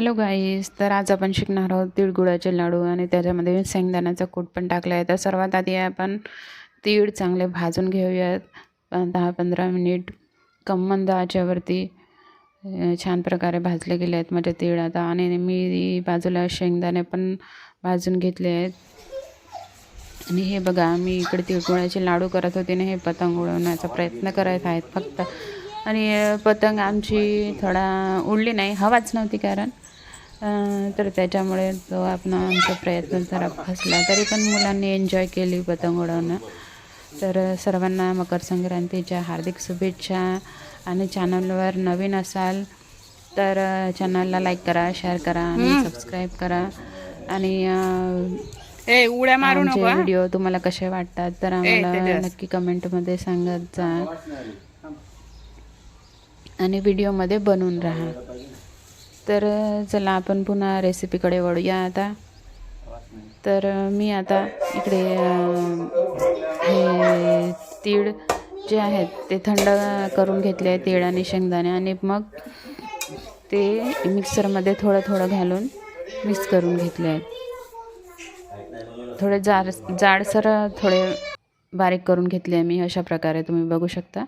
Hello गाईस तर आज आपण शिकणार आहोत तिळगुळाचे लाडू आणि त्याच्यामध्ये शेंगदाण्याचा कूट पण टाकला आहे. तर सर्वात आधी आपण तीळ चांगले भाजून घेऊयात. दहा पंधरा मिनिट कम मंद छान प्रकारे भाजले गेले आहेत माझे तीळ आता. आणि मी बाजूला शेंगदाणे पण भाजून घेतले आहेत. आणि हे बघा मी इकडे तिळगुळाचे लाडू करत होते आणि हे पतंग उडवण्याचा प्रयत्न करत आहेत फक्त. आणि पतंग आमची थोडा उडली नाही हवाच नव्हती कारण. तर त्याच्यामुळे तो आपण आमचा प्रयत्न जरा फसला तरी पण मुलांनी एन्जॉय केली पतंग उडवणं. तर सर्वांना मकर संक्रांतीच्या हार्दिक शुभेच्छा. आणि चॅनलवर नवीन असाल तर चॅनलला लाईक करा शेअर करा आणि सबस्क्राईब करा. आणि उड्या मारू आमचे नको हा. व्हिडिओ तुम्हाला कसे वाटतात तर आम्हाला. नक्की कमेंटमध्ये सांगत जा. आणि व्हिडिओमध्ये बनवून राहा. तर चला आपण पुन्हा रेसिपीकडे वळूया आता. तर मी आता इकडे हे तीळ जे आहेत ते थंड करून घेतले आहे तीळ आणि शेंगदाणे. आणि मग ते मिक्सरमध्ये थोडं थोडं घालून मिक्स करून घेतले आहेत. थोडे जाड जाडसर थोडे बारीक करून घेतले आहे मी अशा प्रकारे तुम्ही बघू शकता.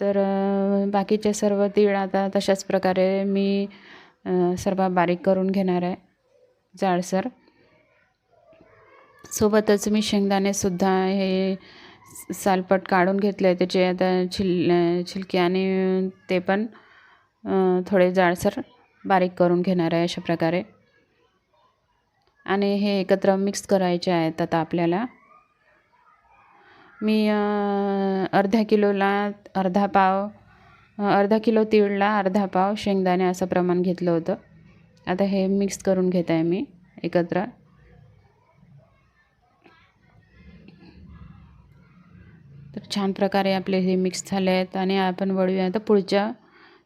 तर बाकीचे सर्व तीळ आता तशाच प्रकारे मी सर्व बारीक करून घेणार आहे जाडसर. सोबतच मी शेंगदाणेसुद्धा हे सालपट काढून घेतले आहे त्याचे आता छिल छिलके आणि ते पण थोडे जाडसर बारीक करून घेणार आहे अशा प्रकारे. आणि हे एकत्र मिक्स करायचे आहेत आता आपल्याला. मी अर्ध्या किलोला अर्धा पाव अर्धा किलो तीळला अर्धा पाव शेंगदाणे असं प्रमाण घेतलं होतं. आता हे मिक्स करून घेत आहे मी एकत्र. तर छान प्रकारे आपले हे मिक्स झाले आहेत आणि आपण वळूया आता पुढच्या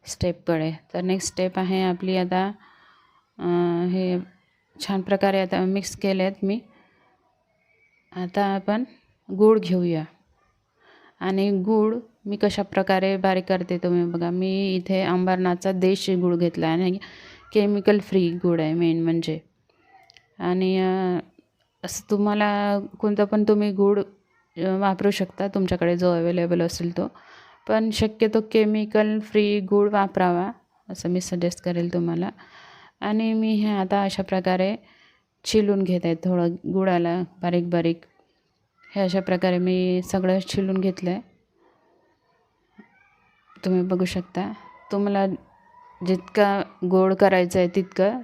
स्टेपकडे. तर नेक्स्ट स्टेप आहे आपली आता हे छान प्रकारे आता मिक्स केले आहेत मी. आता आपण गूळ घेऊया. आणि गूळ मी कशा प्रकारे बारीक करते तुम्ही बघा. मी इथे अंबरनाथचा देशी गूळ घेतला आहे आणि केमिकल फ्री गूळ आहे मेन म्हणजे. आणि असं तुम्हाला कोणतं पण तुम्ही गूळ वापरू शकता. तुमच्याकडे जो अवेलेबल असेल तो. पण शक्यतो केमिकल फ्री गूळ वापरावा असं मी सजेस्ट करेल तुम्हाला. आणि मी हे आता अशा प्रकारे चिलून घेत आहे. थोडं गुळाला बारीक बारीक. हे अशा प्रकारे मी सगळं छिलून घेतलं आहे तुम्ही बघू शकता. तुम्हाला जितका गोड करायचं आहे तितकं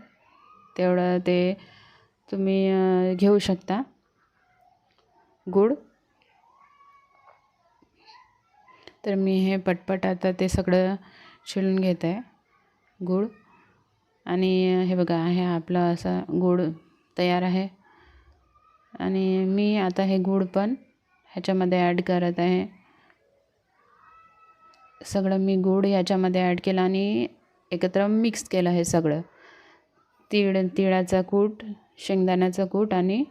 तेवढं ते तुम्ही घेऊ शकता. गुड. तर मी हे पटपट आता ते सगळं छिलून घेत आहे गूळ आणि हे बघा हे आपलं असं गुड तयार आहे. आणि मी आता हे गूळ पण ह्याच्यामध्ये ॲड करत आहे. सगळं मी गूळ ह्याच्यामध्ये ॲड केलं आणि एकत्र मिक्स केलं हे सगळं. तीळ तिळाचा कूट शेंगदाण्याचं कूट आणि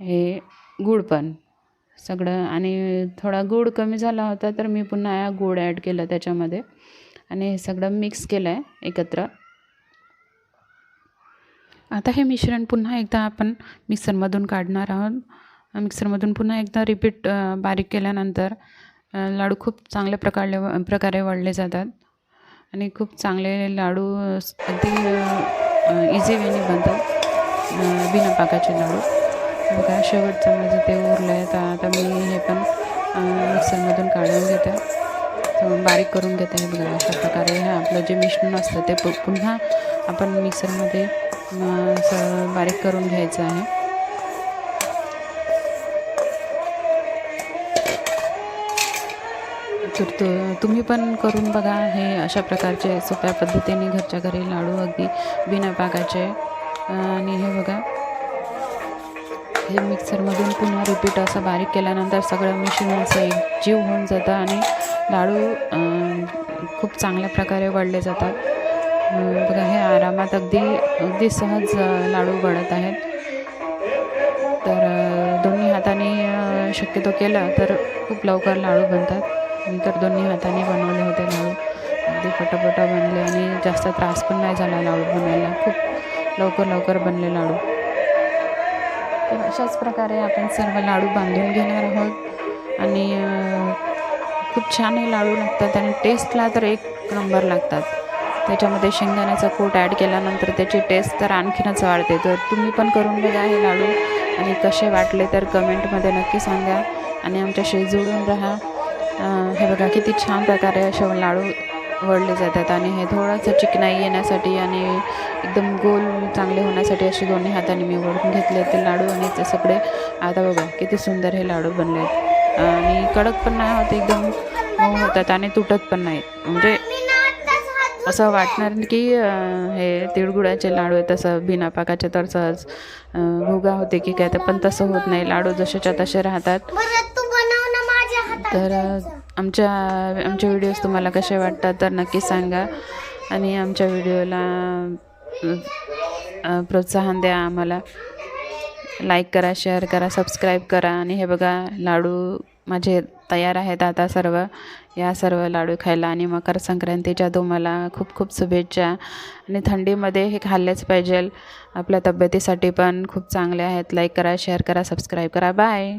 हे गूळ पण सगळं. आणि थोडा गूळ कमी झाला होता तर मी पुन्हा गूळ ॲड केलं त्याच्यामध्ये. आणि हे सगळं मिक्स केलं आहे एकत्र. आता हे मिश्रण पुन्हा एकदा आपण मिक्सरमधून काढणार आहोत. मिक्सरमधून पुन्हा एकदा रिपीट बारीक केल्यानंतर लाडू खूप चांगल्या प्रकारे प्रकारे वळले जातात. आणि खूप चांगले लाडू अगदी इझी वेने बनतात. बिना पाकाचे लाडू. बघा शेवटचं माझं ते उरलं आहे तर आता मी हे पण मिक्सरमधून काढून घेते. बारीक करून घेते. हे बघा अशा प्रकारे हे आपलं जे मिश्रण असतं ते पुन्हा आपण मिक्सरमध्ये असं बारीक करून घ्यायचं आहे. तर तु तुम्ही पण करून बघा हे अशा प्रकारचे सोप्या पद्धतीने घरच्या घरी लाडू अगदी बिना पाकाचे. आणि हे बघा हे मिक्सरमधून पुन्हा रिपीट असं बारीक केल्यानंतर सगळं मिश्रण असं एक जीव होऊन जातं आणि लाडू खूप चांगल्या प्रकारे वळले जातात. बघा हे आरामात अगदी अगदी सहज लाडू बनत आहेत. तर दोन्ही हाताने शक्यतो केलं तर खूप लवकर लाडू बनतात. मी तर दोन्ही हाताने बनवले होते लाडू. अगदी पटापटा बनले आणि जास्त त्रास पण नाही झाला लाडू बनवायला खूप लवकर लवकर बनले लाडू. तर अशाच प्रकारे आपण सर्व लाडू बांधून घेणार आहोत. आणि खूप छान हे लाडू लागतात आणि टेस्टला तर एक नंबर लागतात. त्याच्यामध्ये शेंगदाण्याचा कूट ॲड केल्यानंतर त्याची टेस्ट तर आणखीनच वाढते. तर तुम्ही पण करून बघा हे लाडू. आणि कसे वाटले तर कमेंटमध्ये नक्की सांगा. आणि आमच्याशी जुळून राहा. हे बघा किती छान प्रकारे असे लाडू वळले जातात. आणि हे थोडंसं चिकनाई येण्यासाठी आणि एकदम गोल चांगले होण्यासाठी असे दोन्ही हाताने मी वळून घेतले ते लाडू आणि ते सगळे. आता बघा किती सुंदर हे लाडू बनले आहेत. आणि कडक पण नाही होत एकदम होतात आणि तुटत पण नाही म्हणजे असं वाटणार की हे तिळगुळाचे लाडू आहे तसं बिना पाकाचे तर सहज भुगा होते की काय तर पण तसं होत नाही. लाडू जसेच्या तसे राहतात. तर आमच्या आमचे व्हिडिओज तुम्हाला कसे वाटतात तर नक्की सांगा. आणि आमच्या व्हिडिओला प्रोत्साहन द्या आम्हाला. लाईक करा शेअर करा सबस्क्राईब करा. आणि हे बघा लाडू माझे तयार आहेत आता सर्व या सर्व लाडू खायला. आणि मकर संक्रांतीच्या तुम्हाला खूप खूप शुभेच्छा. आणि थंडीमध्ये हे खाल्लेच पाहिजे. आपल्या तब्येतीसाठी पण खूप चांगले आहेत. लाईक करा शेअर करा सबस्क्राईब करा. बाय